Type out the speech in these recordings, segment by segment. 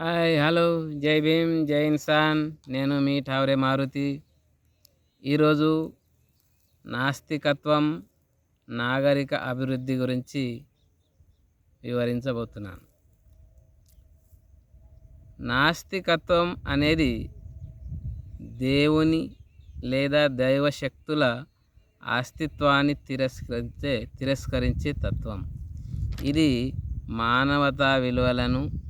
Hi hello. జై భీమ్ జై ఇన్సాన్. నేను మీ ఠావరే మారుతి. ఈరోజు నాస్తికత్వం నాగరిక అభివృద్ధి గురించి వివరించబోతున్నాను. నాస్తికత్వం అనేది దేవుని లేదా దైవశక్తుల అస్తిత్వాన్ని తిరస్కరించే తిరస్కరించే తత్వం. ఇది మానవతా విలువలను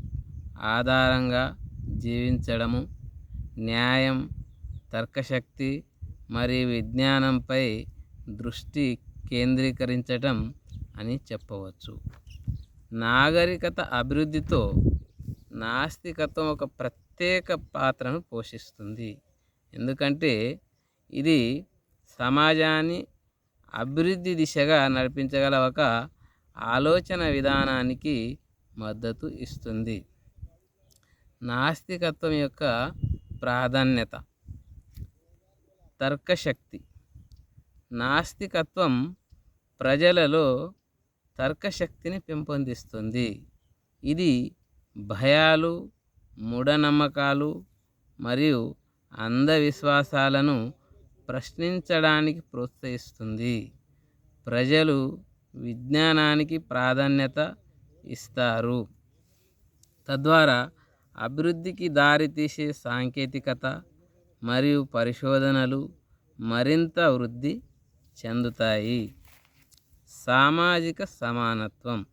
ఆధారంగా జీవించడము న్యాయం తర్కశక్తి మరియు విజ్ఞానంపై దృష్టి కేంద్రీకరించటం అని చెప్పవచ్చు. నాగరికత అభివృద్ధితో నాస్తికత్వం ఒక ప్రత్యేక పాత్రను పోషిస్తుంది. ఎందుకంటే ఇది సమాజాన్ని అభివృద్ధి దిశగా నడిపించగల ఒక ఆలోచన విధానానికి మద్దతు ఇస్తుంది. నాస్తికత్వం యొక్క ప్రాధాన్యత. తర్కశక్తి. నాస్తికత్వం ప్రజలలో తర్కశక్తిని పెంపొందిస్తుంది. ఇది భయాలు మూఢనమ్మకాలు మరియు అంధవిశ్వాసాలను ప్రశ్నించడానికి ప్రోత్సహిస్తుంది. ప్రజలు విజ్ఞానానికి ప్రాధాన్యత ఇస్తారు. తద్వారా అభివృద్ధికి దారితీసే సాంకేతికత మరియు పరిశోధనలు మరింత వృద్ధి చెందుతాయి. సామాజిక సమానత్వం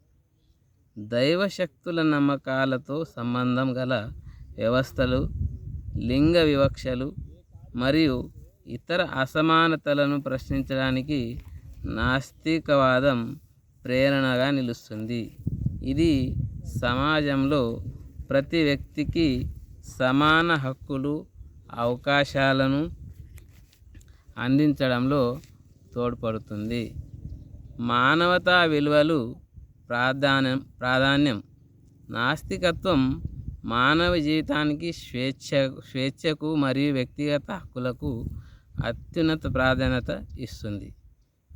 దైవశక్తుల నమ్మకాలతో సంబంధం గల వ్యవస్థలు లింగ వివక్షలు మరియు ఇతర అసమానతలను ప్రశ్నించడానికి నాస్తికవాదం ప్రేరణగా నిలుస్తుంది. ఇది సమాజంలో ప్రతి వ్యక్తికి సమాన హక్కులు అవకాశాలను అందించడంలో తోడ్పడుతుంది. మానవతా విలువలు ప్రాధాన్యం ప్రాధాన్యం. నాస్తికత్వం మానవ జీవితానికి స్వేచ్ఛ స్వేచ్ఛకు మరియు వ్యక్తిగత హక్కులకు అత్యున్నత ప్రాధాన్యత ఇస్తుంది.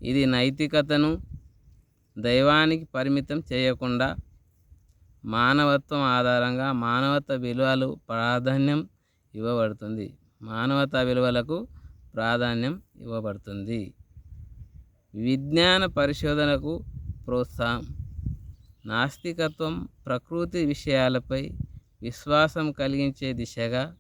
ఇది నైతికతను దైవానికి పరిమితం చేయకుండా మానవత్వం ఆధారంగా మానవత విలువలు ప్రాధాన్యం ఇవ్వబడుతుంది. మానవతా విలువలకు ప్రాధాన్యం ఇవ్వబడుతుంది. విజ్ఞాన పరిశోధనకు ప్రోత్సాహం. నాస్తికత్వం ప్రకృతి విషయాలపై విశ్వాసం కలిగించే దిశగా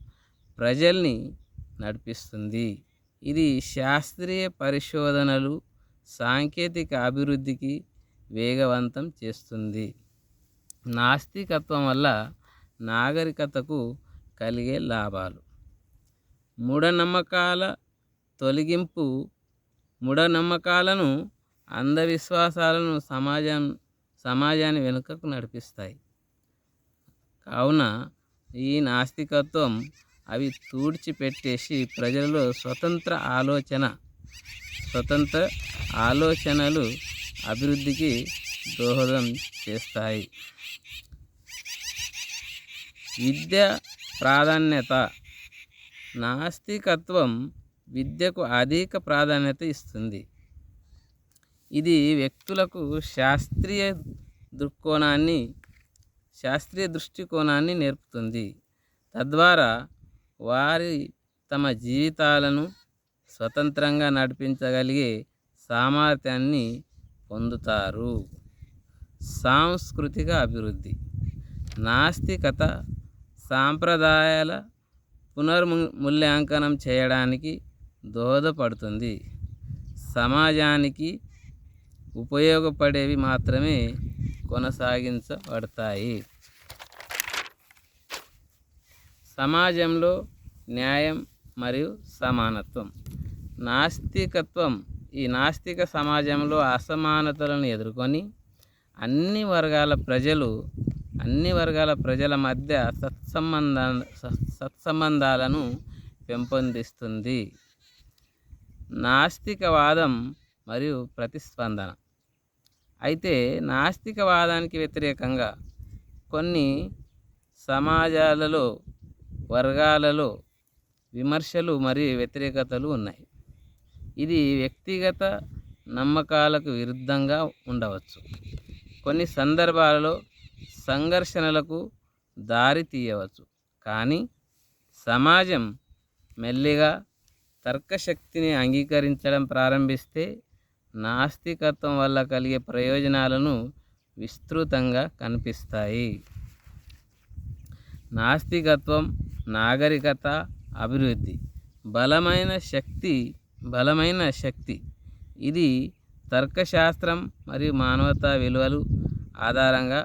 ప్రజల్ని నడిపిస్తుంది. ఇది శాస్త్రీయ పరిశోధనలు సాంకేతిక అభివృద్ధికి వేగవంతం చేస్తుంది. నాస్తికత్వం వల్ల నాగరికతకు కలిగే లాభాలు. మూఢనమ్మకాల తొలగింపు మూఢనమ్మకాలను అంధవిశ్వాసాలను సమాజం సమాజాన్ని వెనుకకు నడిపిస్తాయి. కావున ఈ నాస్తికత్వం అవి తూడ్చిపెట్టేసి ప్రజలలో స్వతంత్ర ఆలోచన స్వతంత్ర ఆలోచనలు అభివృద్ధికి దోహదం చేస్తాయి. విద్య ప్రాధాన్యత. నాస్తికత్వం విద్యకు అధిక ప్రాధాన్యత ఇస్తుంది. ఇది వ్యక్తులకు శాస్త్రీయ దృక్కోణాన్ని శాస్త్రీయ దృష్టికోణాన్ని నేర్పుతుంది. తద్వారా వారి తమ జీవితాలను స్వతంత్రంగా నడిపించగలిగే సామర్థ్యాన్ని పొందుతారు. సాంస్కృతిక అభివృద్ధి. నాస్తికత సాంప్రదాయాల పునర్మూల్యాంకనం చేయడానికి దోహదపడుతుంది. సమాజానికి ఉపయోగపడేవి మాత్రమే కొనసాగించబడతాయి. సమాజంలో న్యాయం మరియు సమానత్వం. నాస్తికత్వం ఈ నాస్తిక సమాజంలో అసమానతలను ఎదుర్కొని అన్ని వర్గాల ప్రజలు అన్ని వర్గాల ప్రజల మధ్య సత్సంబంధ సత్సంబంధాలను పెంపొందిస్తుంది. నాస్తికవాదం మరియు ప్రతిస్పందన. అయితే నాస్తికవాదానికి వ్యతిరేకంగా కొన్ని సమాజాలలో వర్గాలలో విమర్శలు మరియు వ్యతిరేకతలు ఉన్నాయి. ఇది వ్యక్తిగత నమ్మకాలకు విరుద్ధంగా ఉండవచ్చు. కొన్ని సందర్భాలలో సంఘర్షణలకు దారి తీయవచ్చు. కానీ సమాజం మెల్లిగా తర్కశక్తిని అంగీకరించడం ప్రారంభిస్తే నాస్తికత్వం వల్ల కలిగే ప్రయోజనాలను విస్తృతంగా కనిపిస్తాయి. నాస్తికత్వం నాగరికత అభివృద్ధి బలమైన శక్తి బలమైన శక్తి ఇది తర్కశాస్త్రం మరియు మానవతా విలువలు ఆధారంగా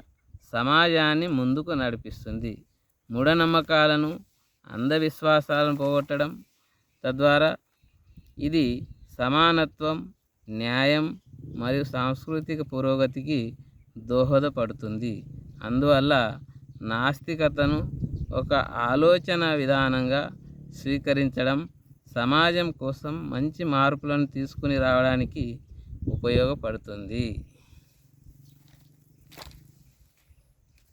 సమాజాన్ని ముందుకు నడిపిస్తుంది. మూఢనమ్మకాలను అంధవిశ్వాసాలను పోగొట్టడం తద్వారా ఇది సమానత్వం న్యాయం మరియు సాంస్కృతిక పురోగతికి దోహదపడుతుంది. అందువల్ల నాస్తికతను ఒక ఆలోచన విధానంగా స్వీకరించడం సమాజం కోసం మంచి మార్పులను తీసుకుని రావడానికి ఉపయోగపడుతుంది.